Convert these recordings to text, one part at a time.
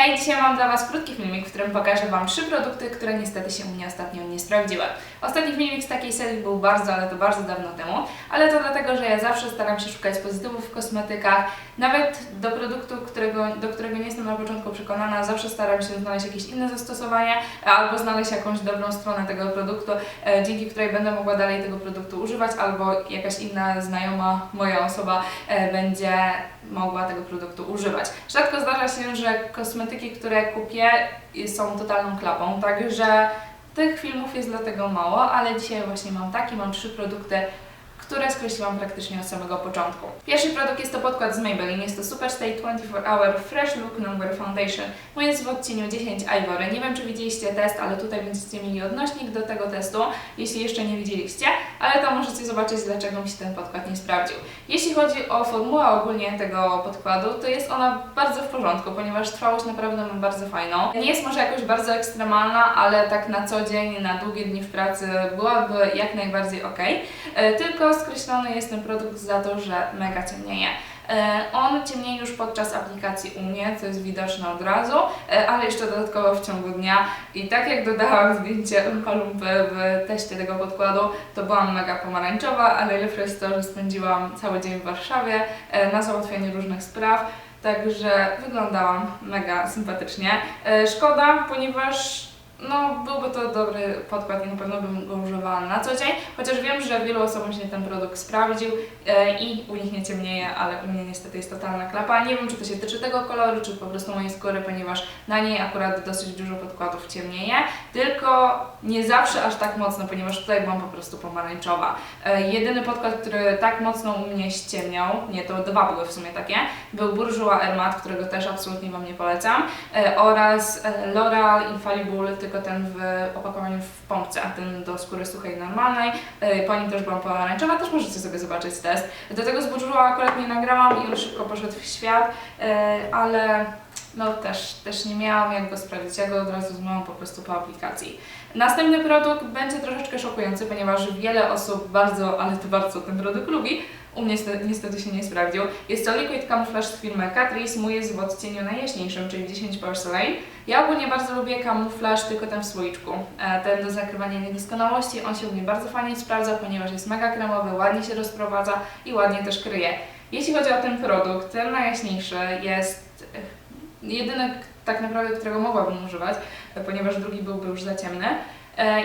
Hej, dzisiaj mam dla Was krótki filmik, w którym pokażę Wam trzy produkty, które niestety się u mnie ostatnio nie sprawdziły. Ostatni filmik z takiej serii był bardzo, ale to bardzo dawno temu, ale to dlatego, że ja zawsze staram się szukać pozytywów w kosmetykach. Nawet do produktu, którego, do którego nie jestem na początku przekonana, zawsze staram się znaleźć jakieś inne zastosowanie albo znaleźć jakąś dobrą stronę tego produktu, e, dzięki której będę mogła dalej tego produktu używać, albo jakaś inna znajoma, moja osoba e, będzie mogła tego produktu używać. Rzadko zdarza się, że kosmetyki, które kupię y, są totalną klapą, także tych filmów jest dlatego mało, ale dzisiaj właśnie mam taki, mam trzy produkty, które skreśliłam praktycznie od samego początku. Pierwszy produkt jest to podkład z Maybelline, jest to Superstay 24 Hour Fresh Look Number Foundation. Mój jest w odcieniu 10 Ivory. Nie wiem, czy widzieliście test, ale tutaj będziecie mieli odnośnik do tego testu, jeśli jeszcze nie widzieliście, ale to możecie zobaczyć, dlaczego mi się ten podkład nie sprawdził. Jeśli chodzi o formułę ogólnie tego podkładu, to jest ona bardzo w porządku, ponieważ trwałość naprawdę ma bardzo fajną. Nie jest może jakoś bardzo ekstremalna, ale tak na co dzień, na długie dni w pracy byłaby jak najbardziej ok. E, Tylko skreślony jest ten produkt za to, że mega ciemnieje. E, On ciemnieje już podczas aplikacji u mnie, co jest widoczne od razu, e, ale jeszcze dodatkowo w ciągu dnia. I tak jak dodałam zdjęcie Umpa Lumpy w teście tego podkładu, to byłam mega pomarańczowa, a najlepsze jest to, że spędziłam cały dzień w Warszawie e, na załatwianiu różnych spraw. Także wyglądałam mega sympatycznie. Szkoda, ponieważ no, byłby to dobry podkład i na pewno bym go używała na co dzień, chociaż wiem, że wielu osobom się ten produkt sprawdził e, i u nich nie ciemnieje, ale u mnie niestety jest totalna klapa. Nie wiem, czy to się tyczy tego koloru, czy po prostu mojej skóry, ponieważ na niej akurat dosyć dużo podkładów ciemnieje, tylko nie zawsze aż tak mocno, ponieważ tutaj byłam po prostu pomarańczowa. E, jedyny podkład, który tak mocno u mnie ściemniał, nie, to dwa były w sumie takie, był Bourjois Hermat, którego też absolutnie Wam nie polecam, e, oraz e, L'Oreal Infallible, tylko ten w opakowaniu w pompce, a ten do skóry suchej normalnej. Po nim też byłam pomarańczowa, też możecie sobie zobaczyć test. Do tego z Bourjois akurat nie nagrałam i on szybko poszedł w świat, ale no też, też nie miałam jak go sprawdzić, ja go od razu zmyłam po prostu po aplikacji. Następny produkt będzie troszeczkę szokujący, ponieważ wiele osób bardzo, ale to bardzo ten produkt lubi. U mnie niestety, niestety się nie sprawdził. Jest to Liquid Camouflage z firmy Catrice. Mój jest w odcieniu najjaśniejszym, czyli 10 Porcelain. Ja ogólnie bardzo lubię kamuflaż, tylko ten w słoiczku. E, Ten do zakrywania niedoskonałości. On się u mnie bardzo fajnie sprawdza, ponieważ jest mega kremowy, ładnie się rozprowadza i ładnie też kryje. Jeśli chodzi o ten produkt, ten najjaśniejszy jest jedyny tak naprawdę, którego mogłabym używać, ponieważ drugi byłby już za ciemny,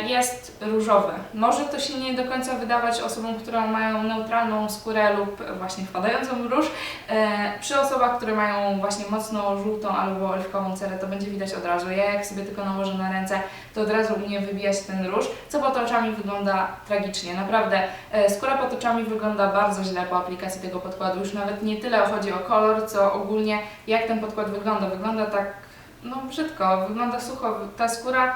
jest różowy. Może to się nie do końca wydawać osobom, które mają neutralną skórę lub właśnie wpadającą w róż. E, Przy osobach, które mają właśnie mocno żółtą albo oliwkową cerę, to będzie widać od razu. Ja jak sobie tylko nałożę na ręce, to od razu u mnie wybija się ten róż, co pod oczami wygląda tragicznie. Naprawdę, e, skóra pod oczami wygląda bardzo źle po aplikacji tego podkładu. Już nawet nie tyle chodzi o kolor, co ogólnie jak ten podkład wygląda. Wygląda tak, no brzydko, wygląda sucho. Ta skóra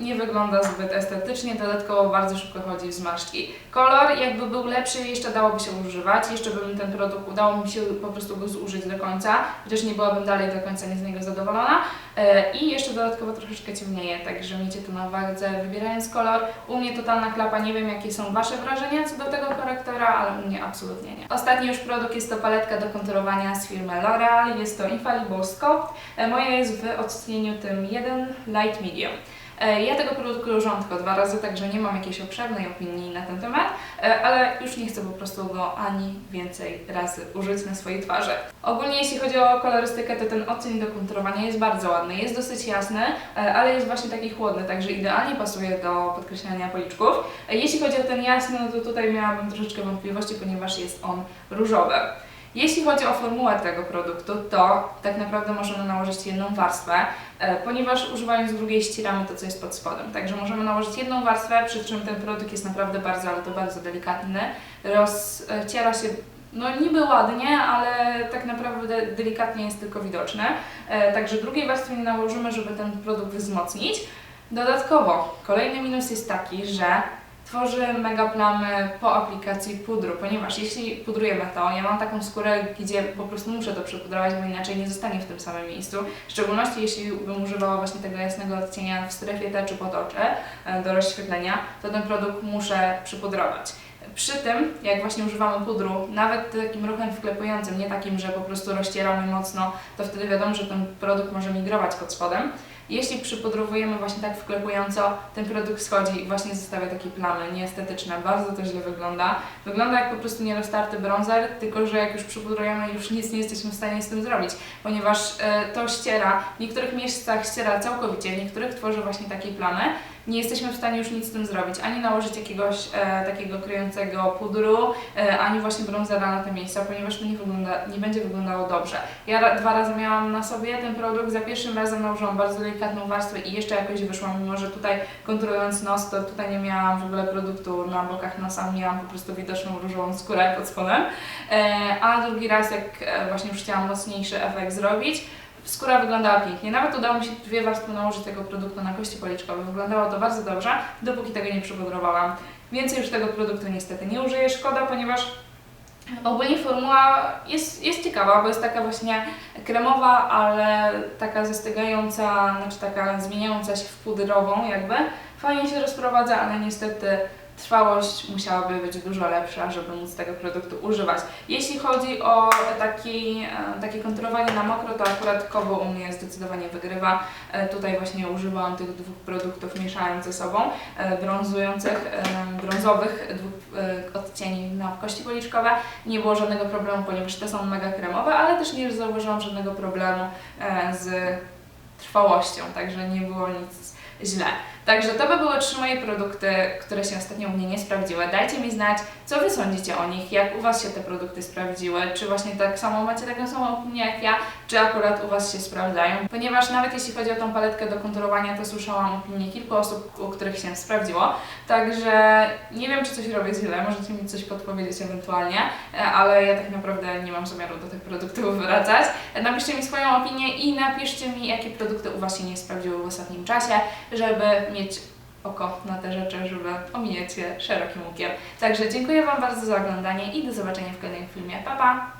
nie wygląda zbyt estetycznie, dodatkowo bardzo szybko chodzi w zmarszczki. Kolor jakby był lepszy, jeszcze dałoby się używać, jeszcze bym ten produkt, udało mi się po prostu go zużyć do końca, chociaż nie byłabym dalej do końca nie z niego zadowolona. E, I jeszcze dodatkowo troszeczkę ciemnieje, także miejcie to na uwadze wybierając kolor. U mnie totalna klapa, nie wiem jakie są Wasze wrażenia co do tego korektora, ale u mnie absolutnie nie. Ostatni już produkt jest to paletka do konturowania z firmy L'Oreal, jest to Infallible Sculpt. E, Moja jest w odcieniu tym 1 Light Medium. E, Ja tego użyłam tylko dwa razy, także nie mam jakiejś obszernej opinii na ten temat, e, ale już nie chcę po prostu go ani więcej razy użyć na swojej twarzy. Ogólnie jeśli chodzi o kolorystykę, to ten odcień do konturowania jest bardzo ładny, jest dosyć jasny, e, ale jest właśnie taki chłodny, także idealnie pasuje do podkreślania policzków. Jeśli chodzi o ten jasny, no to tutaj miałabym troszeczkę wątpliwości, ponieważ jest on różowy. Jeśli chodzi o formułę tego produktu, to tak naprawdę możemy nałożyć jedną warstwę, e, ponieważ używając drugiej ścieramy to, co jest pod spodem. Także możemy nałożyć jedną warstwę, przy czym ten produkt jest naprawdę bardzo, ale to bardzo delikatny. Rozciera się no niby ładnie, ale tak naprawdę delikatnie jest tylko widoczny. E, Także drugiej warstwy nie nałożymy, żeby ten produkt wzmocnić. Dodatkowo, kolejny minus jest taki, że tworzy mega plamy po aplikacji pudru, ponieważ jeśli pudrujemy to, ja mam taką skórę, gdzie po prostu muszę to przypudrować, bo inaczej nie zostanie w tym samym miejscu. W szczególności jeśli bym używała właśnie tego jasnego odcienia w strefie T czy pod oczy e, do rozświetlenia, to ten produkt muszę przypudrować. przy tym, jak właśnie używamy pudru, nawet takim ruchem wklepującym, nie takim, że po prostu rozcieramy mocno, to wtedy wiadomo, że ten produkt może migrować pod spodem. Jeśli przypudrowujemy właśnie tak wklepująco, ten produkt schodzi i właśnie zostawia takie plamy nieestetyczne. Bardzo to źle wygląda. Wygląda jak po prostu nieroztarty bronzer, tylko że jak już przypudrujemy, już nic nie jesteśmy w stanie z tym zrobić, ponieważ e, to ściera, w niektórych miejscach ściera całkowicie, w niektórych tworzy właśnie takie plamy. Nie jesteśmy w stanie już nic z tym zrobić, ani nałożyć jakiegoś e, takiego kryjącego pudru, e, ani właśnie bronzera na te miejsca, ponieważ to nie, wygląda, nie będzie wyglądało dobrze. Ja ra, dwa razy miałam na sobie ten produkt, za pierwszym razem nałożyłam bardzo delikatną warstwę i jeszcze jakoś wyszła, mimo że tutaj konturując nos, to tutaj nie miałam w ogóle produktu na bokach nosa, miałam po prostu widoczną różową skórę pod spodem. E, a drugi raz, jak e, właśnie już chciałam mocniejszy efekt zrobić, skóra wyglądała pięknie. Nawet udało mi się dwie warstwy nałożyć tego produktu na kości policzkowe. Wyglądało to bardzo dobrze, dopóki tego nie przypudrowałam. Więcej już tego produktu niestety nie użyję, szkoda, ponieważ ogólnie formuła jest, jest ciekawa, bo jest taka właśnie kremowa, ale taka zastygająca, znaczy taka zmieniająca się w pudrową jakby. Fajnie się rozprowadza, ale niestety trwałość musiałaby być dużo lepsza, żeby móc tego produktu używać. Jeśli chodzi o taki, e, takie kontrolowanie na mokro, to akurat Kobo u mnie zdecydowanie wygrywa. E, Tutaj właśnie używałam tych dwóch produktów mieszając ze sobą, e, brązujących, brązowych dwóch odcieni na kości policzkowe. Nie było żadnego problemu, ponieważ te są mega kremowe, ale też nie zauważyłam żadnego problemu z trwałością, także nie było nic źle. Także to by były trzy moje produkty, które się ostatnio u mnie nie sprawdziły. Dajcie mi znać, co Wy sądzicie o nich, jak u Was się te produkty sprawdziły, czy właśnie tak samo macie taką samą opinię jak ja, czy akurat u Was się sprawdzają. Ponieważ nawet jeśli chodzi o tą paletkę do konturowania, to słyszałam opinię kilku osób, u których się sprawdziło. Także nie wiem, czy coś robię źle, możecie mi coś podpowiedzieć ewentualnie, ale ja tak naprawdę nie mam zamiaru do tych produktów wracać. Napiszcie mi swoją opinię i napiszcie mi, jakie produkty u Was się nie sprawdziły w ostatnim czasie, żeby mieć oko na te rzeczy, żeby je szerokim łukiem. Także dziękuję Wam bardzo za oglądanie i do zobaczenia w kolejnym filmie. Pa, pa!